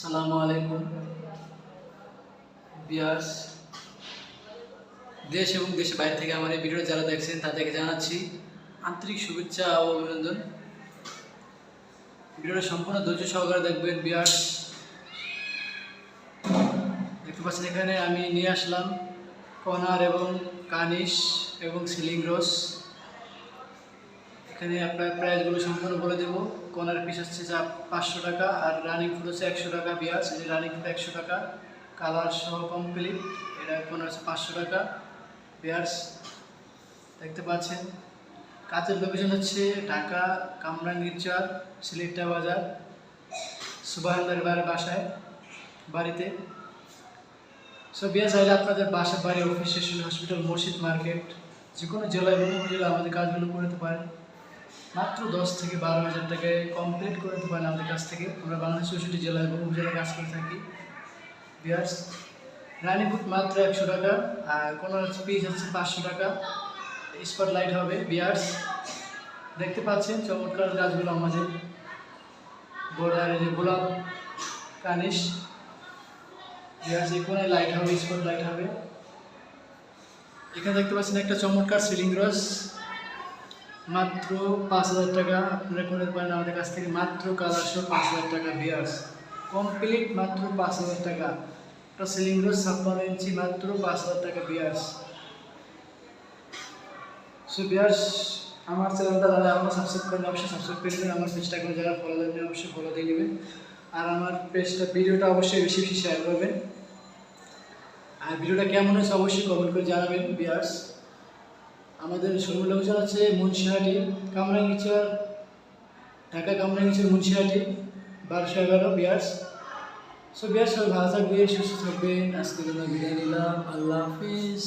আসসালামু আলাইকুম। বিয়ার্স, দেশ এবং দেশের বাইরে থেকে আমার এই ভিডিও যারা দেখছেন, তাদেরকে জানাচ্ছি আন্তরিক শুভেচ্ছা ও অভিনন্দন। ভিডিওটা সম্পূর্ণ ধৈর্য সহকারে দেখবেন, বিয়ার্স। দেখতে পাচ্ছেন এখানে আমি নিয়ে আসলাম কনার এবং কানিশ এবং সিলিং রোস এখানে আপনার প্রাইসগুলো সম্পূর্ণ বলে দেবো। কনার পিস হচ্ছে যা পাঁচশো টাকা আর রানিং ফুল হচ্ছে একশো টাকা বিয়াস। এই রানিং ফুড একশো টাকা। কালার সহ কমপ্লিট এটা কোন হচ্ছে পাঁচশো টাকা বিয়ার্স দেখতে পাচ্ছেন? কাজের লোকেশন হচ্ছে ঢাকা কামরাঙ্গীরচর সিলেটটা বাজার। সুবাহান্দার বাড়ির বাসায়, বাড়িতে। সো বিয়াস চাইলে আপনাদের বাসা, বাড়ি অফিস স্টেশন হসপিটাল মসজিদ মার্কেট যে কোনো জেলায় এবং উপজেলা আমাদের কাজগুলো করতে পারেন। মাত্র দশ থেকে বারো হাজার টাকায় কমপ্লিট করে দিতে পারেন আমাদের কাছ থেকে। আমরা বাংলাদেশ চৌষট্টি জেলা এবং উপজেলায় কাজ করে থাকি। বিয়ার্স রানীপুর মাত্র একশো টাকা, আর কোনো পিস হচ্ছে পাঁচশো টাকা। স্পট লাইট হবে বিয়ার্স দেখতে পাচ্ছেন চমৎকার গাছগুলো আমাদের। বোর্ডার যে গোলাপ, কানিশ। বিয়ার্স এই কোনায় লাইট হবে স্পট লাইট হবে। এখানে দেখতে পাচ্ছেন একটা চমৎকার সিলিং রস। মাত্র পাঁচ হাজার টাকা আপনারা করে পারেন আমাদের কাছ থেকে, মাত্র কালার সহ পাঁচ হাজার টাকা বিয়ার্স কমপ্লিট মাত্র পাঁচ হাজার টাকা। একটা সিলিং রোজ ছাপ্পান্ন ইঞ্চি মাত্র পাঁচ হাজার টাকা বিয়ার্স সো বিয়ার্স আমার চ্যানেলটা যারা এখনও সাবস্ক্রাইব করেন, অবশ্যই সাবস্ক্রাইব করে দেবেন। আমার পেজটা করে যারা ফলো দেবেন অবশ্যই ফলো দিয়ে নেবেন আর আমার পেজটা ভিডিওটা অবশ্যই বেশি বেশি শেয়ার করবেন। আর ভিডিওটা কেমন হয়েছে, অবশ্যই কমেন্ট করে জানাবেন বিয়ার্স আমাদের শোরুম লোকেশন আছে মুন্সিহাটি কামরাঙ্গিচর ঢাকা কামরাঙ্গিচর মুন্সিহাটি, বারোশো এগারো, বিয়ার্স। সো বিয়ার্স, সবাই ভালো থাকবে সুস্থ থাকবেন। আজকের জন্য বিদায় নিলাম। আল্লাহ হাফিজ।